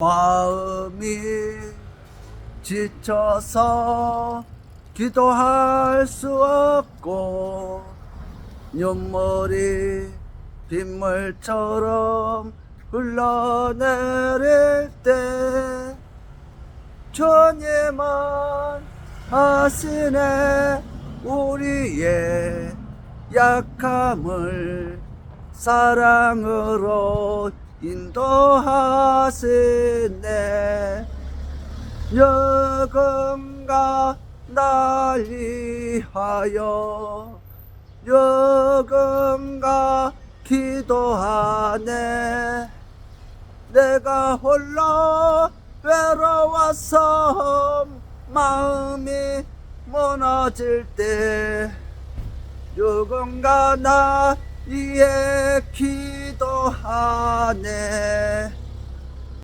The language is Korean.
마음이 지쳐서 기도할 수 없고 눈물이 빗물처럼 흘러내릴 때 주님은 하시네. 우리의 약함을 사랑으로 인도하시네. 여금과 날 위하여 여금과 기도하네. 내가 홀로 외로워서 마음이 무너질 때 누군가 나 위해 기도하네